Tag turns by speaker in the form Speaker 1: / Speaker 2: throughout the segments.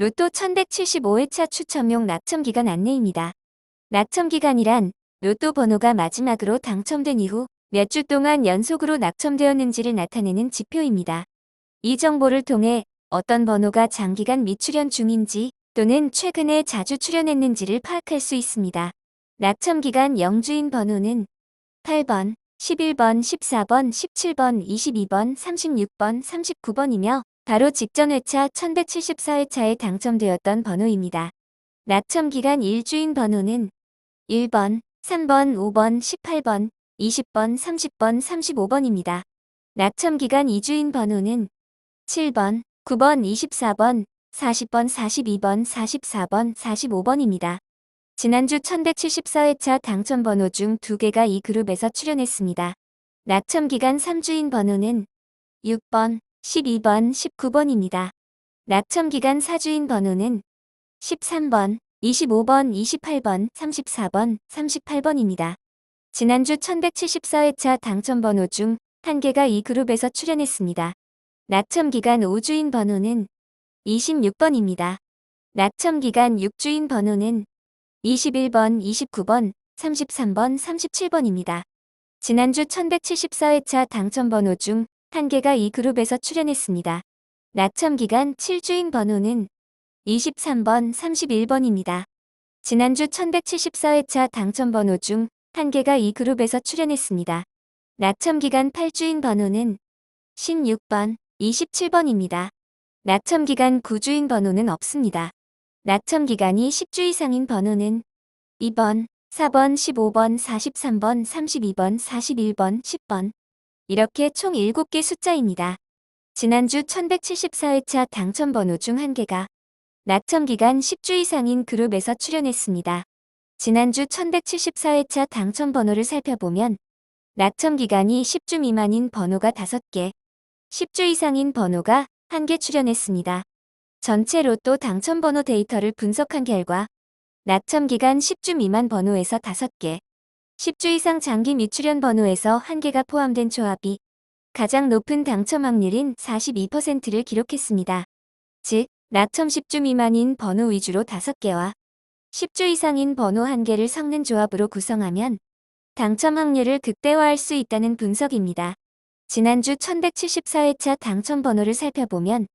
Speaker 1: 로또 1175회차 추첨용 낙첨기간 안내입니다. 낙첨기간이란 로또 번호가 마지막으로 당첨된 이후 몇 주 동안 연속으로 낙첨되었는지를 나타내는 지표입니다. 이 정보를 통해 어떤 번호가 장기간 미출연 중인지 또는 최근에 자주 출연했는지를 파악할 수 있습니다. 낙첨기간 영주인 번호는 8번, 11번, 14번, 17번, 22번, 36번, 39번이며 바로 직전 회차 1174회차에 당첨되었던 번호입니다. 낙첨 기간 일주인 번호는 1번, 3번, 5번, 18번, 20번, 30번, 35번입니다. 낙첨 기간 2주인 번호는 7번, 9번, 24번, 40번, 42번, 44번, 45번입니다. 지난주 1174회차 당첨 번호 중 2개가 이 그룹에서 출연했습니다. 낙첨 기간 3주인 번호는 6번, 12번, 19번입니다. 낙첨기간 4주인 번호는 13번, 25번, 28번, 34번, 38번입니다. 지난주 1174회차 당첨 번호 중 한 개가 이 그룹에서 출연했습니다. 낙첨기간 5주인 번호는 26번입니다. 낙첨기간 6주인 번호는 21번, 29번, 33번, 37번입니다. 지난주 1174회차 당첨 번호 중 한 개가 이 그룹에서 출연했습니다. 낙첨 기간 7주인 번호는 23번, 31번입니다. 지난주 1174회차 당첨 번호 중 한 개가 이 그룹에서 출연했습니다. 낙첨 기간 8주인 번호는 16번, 27번입니다. 낙첨 기간 9주인 번호는 없습니다. 낙첨 기간이 10주 이상인 번호는 2번, 4번, 15번, 43번, 32번, 41번, 10번 이렇게 총 7개 숫자입니다. 지난주 1174회차 당첨 번호 중한 개가 낙첨 기간 10주 이상인 그룹에서 출연했습니다. 지난주 1174회차 당첨 번호를 살펴보면 낙첨 기간이 10주 미만인 번호가 5개, 10주 이상인 번호가 1개 출연했습니다. 전체 로또 당첨 번호 데이터를 분석한 결과 낙첨 기간 10주 미만 번호에서 5개, 10주 이상 장기 미출연 번호에서 1개가 포함된 조합이 가장 높은 당첨 확률인 42%를 기록했습니다. 즉, 낙첨 10주 미만인 번호 위주로 5개와 10주 이상인 번호 1개를 섞는 조합으로 구성하면 당첨 확률을 극대화할 수 있다는 분석입니다. 지난주 1174회차 당첨 번호를 살펴보면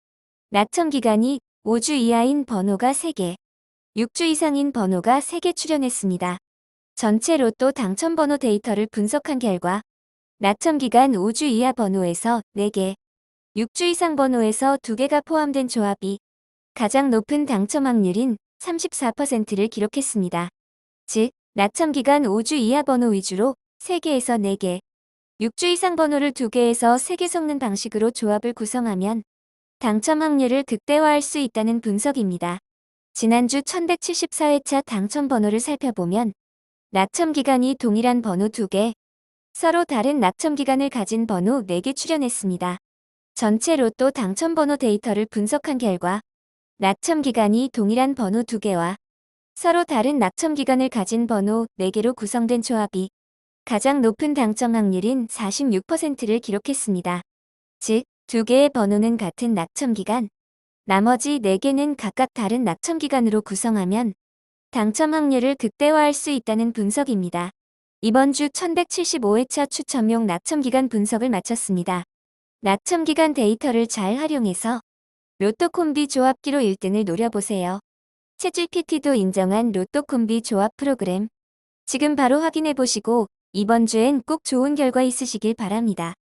Speaker 1: 낙첨 기간이 5주 이하인 번호가 3개, 6주 이상인 번호가 3개 출연했습니다. 전체 로또 당첨 번호 데이터를 분석한 결과 낙첨 기간 5주 이하 번호에서 4개, 6주 이상 번호에서 2개가 포함된 조합이 가장 높은 당첨 확률인 34%를 기록했습니다. 즉, 낙첨 기간 5주 이하 번호 위주로 3개에서 4개, 6주 이상 번호를 2개에서 3개 섞는 방식으로 조합을 구성하면 당첨 확률을 극대화할 수 있다는 분석입니다. 지난주 1174회차 당첨 번호를 살펴보면 낙첨 기간이 동일한 번호 2개, 서로 다른 낙첨 기간을 가진 번호 4개 출연했습니다. 전체 로또 당첨 번호 데이터를 분석한 결과 낙첨 기간이 동일한 번호 2개와 서로 다른 낙첨 기간을 가진 번호 4개로 구성된 조합이 가장 높은 당첨 확률인 46%를 기록했습니다. 즉, 두 개의 번호는 같은 낙첨 기간, 나머지 4개는 각각 다른 낙첨 기간으로 구성하면 당첨 확률을 극대화할 수 있다는 분석입니다. 이번 주 1175회차 추첨용 낙첨 기간 분석을 마쳤습니다. 낙첨 기간 데이터를 잘 활용해서 로또 콤비 조합기로 1등을 노려보세요. 채GPT도 인정한 로또 콤비 조합 프로그램. 지금 바로 확인해 보시고 이번 주엔 꼭 좋은 결과 있으시길 바랍니다.